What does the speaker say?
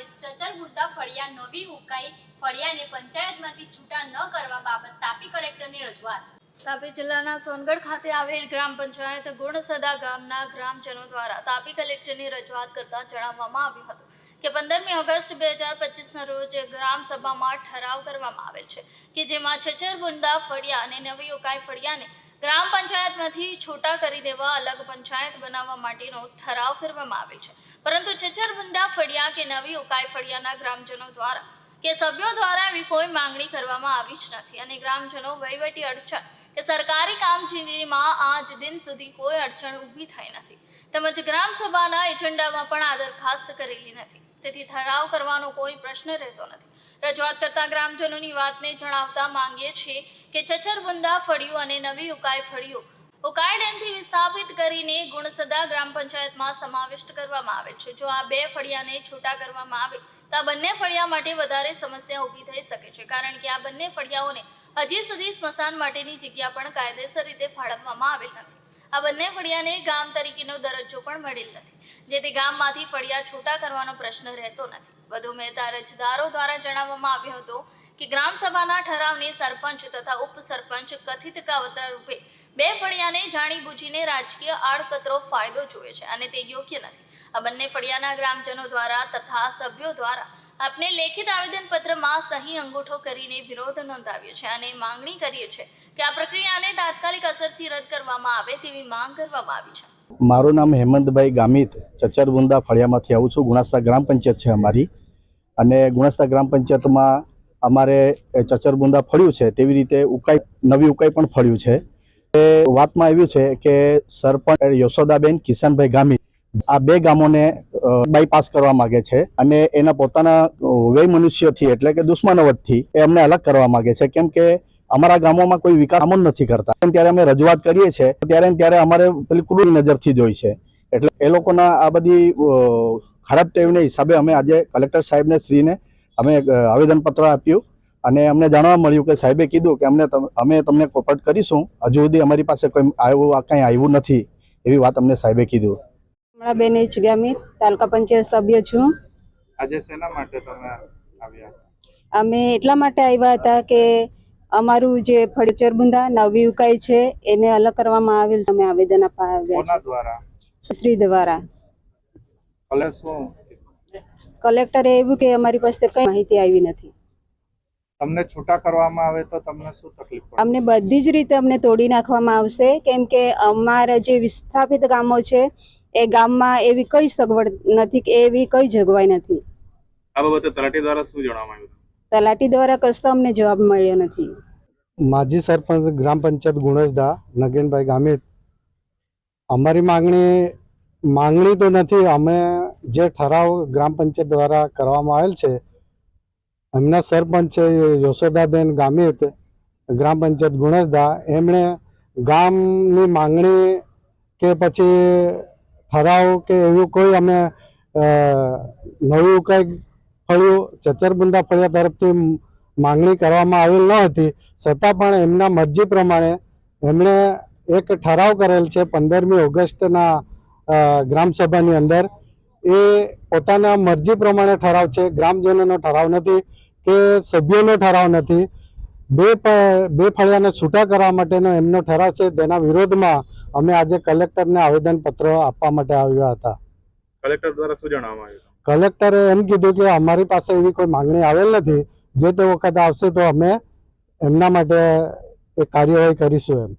સમાવેશ ચચર મુદ્દા ફળિયા નવી ઉકાઈ ફળિયાને પંચાયતમાંથી છૂટા ન કરવા બાબત તાપી કલેક્ટરને રજૂઆત. તાપી જિલ્લાના સોનગઢ ખાતે આવેલ ગ્રામ પંચાયત ગુણસદા ગામના ગ્રામજનો દ્વારા તાપી કલેક્ટરની રજૂઆત કરતા જણાવવામાં આવ્યું હતું કે પંદરમી ઓગસ્ટ બે હજાર પચીસના રોજ ગ્રામ સભામાં ઠરાવ કરવામાં આવેલ છે કે જેમાં છચર છછરબુંડા ફળિયા અને નવી ઉકાઈ ફળિયાને ગ્રામ પંચાયતમાંથી છૂટા કરી દેવા, અલગ પંચાયત બનાવવા માટેનો ઠરાવ કરવામાં આવેલ છે. પરંતુ ચચરભંડા ફળિયા કે નવી ઉકાઈ ફળિયાના ગ્રામજનો દ્વારા કે સભ્યો દ્વારા એવી કોઈ માંગણી કરવામાં આવી જ નથી. અને ગ્રામજનો વહીવટી અડચણ કે સરકારી કામગીરીમાં આજ દિન સુધી કોઈ અડચણ ઊભી થઈ નથી. તેમજ ગ્રામ સભાના એજન્ડામાં પણ આ દરખાસ્ત કરેલી નથી. તેથી ઠરાવ કરવાનો કોઈ પ્રશ્ન રહેતો નથી. રજૂઆત કરતા ગ્રામજનોની વાતને જણાવતા માંગીએ છીએ કે ચચરબુંદા ફળિયું અને નવી ઉકાઈ ફળિયું. ઉકાઈ ડેમથી વિસ્થાપિત કરીને ગુણસદા ગ્રામ પંચાયતમાં સમાવિષ્ટ કરવામાં આવે છે. જો આ બે ફળિયાને છૂટા કરવામાં આવે, તો આ બંને ફળિયા માટે વધારે સમસ્યા ઊભી થઈ શકે છે. કારણ કે આ બંને ફળિયાઓને હજી સુધી સ્મશાન માટેની જગ્યા પણ કાયદેસર રીતે ફાળવવામાં આવેલ નથી. આ બંને ફળિયાને ગામ તરીકેનો દરજ્જો પણ મળેલ નથી, જેથી ગામમાંથી ફળિયા છૂટા કરવાનો પ્રશ્ન રહેતો નથી. વધુ મહેતા અરજદારો દ્વારા જણાવવામાં આવ્યું હતું કે ગ્રામ સભાના ઠરાવને સરપંચ તથા ઉપસરપંચ કથિત કાવતરા રૂપે બે ફળિયાને જાણી બુજીને રાજકીય આડકતરો ફાયદો જોવે છે અને તે યોગ્ય નથી. આ બંને ફળિયાના ગ્રામજનો દ્વારા તથા સભ્યો દ્વારા આપને લેખિત આવેદનપત્રમાં સહી અંગૂઠો કરીને વિરોધ નોંધાવ્યો છે અને માંગણી કરીએ છે કે આ પ્રક્રિયાને તાત્કાલિક અસરથી રદ કરવામાં આવે તેવી માંગ કરવામાં આવી છે. મારું નામ હેમંતભાઈ ગામિત, ચચરબુંદા ફળિયામાંથી આવું છું. ગુણાસ્તા ગ્રામ પંચાયત છે અમારી. અને ગુણાસ્તા ગ્રામ પંચાયતમાં અમારે ચચર ચચરબુંદા ફળ્યું છે તેવી રીતે ઉકાઈ નવી ઉકાઈ પણ ફળ્યું છે. એ વાતમાં આવ્યું છે કે સરપંચ યશોદાબેન કિશનભાઈ ગામી આ બે ગામોને બાયપાસ કરવા માંગે છે અને એના પોતાના વય મનુષ્યથી એટલે કે દુશ્મનવટથી એ અમને અલગ કરવા માંગે છે. કેમ કે અમારા ગામોમાં કોઈ વિકાસ અમન નથી કરતા. ત્યારે અમે રજૂઆત કરીએ છીએ, ત્યારે ત્યારે અમારે પેલી કુડુની નજરથી જોઈ છે. એટલે એ લોકોના આ બધી ખરાબ ટેવને હિસાબે અમે આજે કલેક્ટર સાહેબને, શ્રીને અમે આવેદનપત્ર આપ્યું અને અમને જાણવા મળ્યું કે સાહેબે કીધું કે અમને અમે તમને કોપરેટ કરીશું. હજુ સુધી અમારી પાસે કોઈ આવ્યું કંઈ આવ્યું નથી એવી વાત અમને સાહેબે કીધું. બેન એચ ગામિત તાલુકા પંચાયત સભ્ય છું. આજે શેના માટે તમે આવ્યા? અમે એટલા માટે આવ્યા હતા કે અમારું જે ફળીચર બુંદા નવી ઉકાઈ છે એને અલગ કરવામાં આવેલ તમે અમે આવેદન આપવા આવ્યા છે શ્રી દ્વારા. ભલે શું? કલેક્ટરે એવું કે અમારી પાસે કઈ માહિતી આવી નથી. તમને છૂટા કરવામાં આવે તો તમને શું તકલીફ પડે? અમને બધી જ રીતે અમને તોડી નાખવામાં આવશે કેમ કે અમારા જે વિસ્થાપિત ગામો છે એ ગામમાં એવી કઈ સગવડ નથી કે એવી કઈ જોગવાઈ નથી. આ બાબતે તલાટી દ્વારા શું જણાવવામાં આવ્યું? તલાટી દ્વારા કશો અમને જવાબ મળ્યો નથી. માજી સરપંચ ગ્રામ પંચાયત ગુણસદા નગેનભાઈ ગામિત અમારી માંગણી માંગણી તો નથી, અમે જે ઠરાવ ગ્રામ પંચાયત દ્વારા કરવામાં આવેલ છે, એમના સરપંચ છે યશોદાબેન ગામિત, ગ્રામ પંચાયત ગુણસદા, એમણે ગામની માંગણી કે પછી ઠરાવ કે એવું કોઈ અમે નવું કંઈક ફળ્યું ચચરબુંદા ફળિયા તરફથી માંગણી કરવામાં આવેલ ન હતી, છતાં પણ એમના મરજી પ્રમાણે એમણે એક ઠરાવ કરેલ છે, પંદરમી ઓગસ્ટના ગ્રામસભાની અંદર એ પોતાના મરજી પ્રમાણે ઠરાવ છે. ગ્રામજનોનો ઠરાવ નથી કે સભ્યોનો ઠરાવ નથી. બે બે ફળિયાને છૂટા કરવા માટેનો એમનો ઠરાવ છે. તેના વિરોધમાં અમે આજે કલેક્ટરને આવેદનપત્ર આપવા માટે આવ્યા હતા. કલેક્ટર દ્વારા શું જણાવવામાં આવ્યું? કલેક્ટરે એમ કીધું કે અમારી પાસે એવી કોઈ માંગણી આવેલ નથી. જે તે વખત આવશે તો અમે એમના માટે એ કાર્યવાહી કરીશું એમ.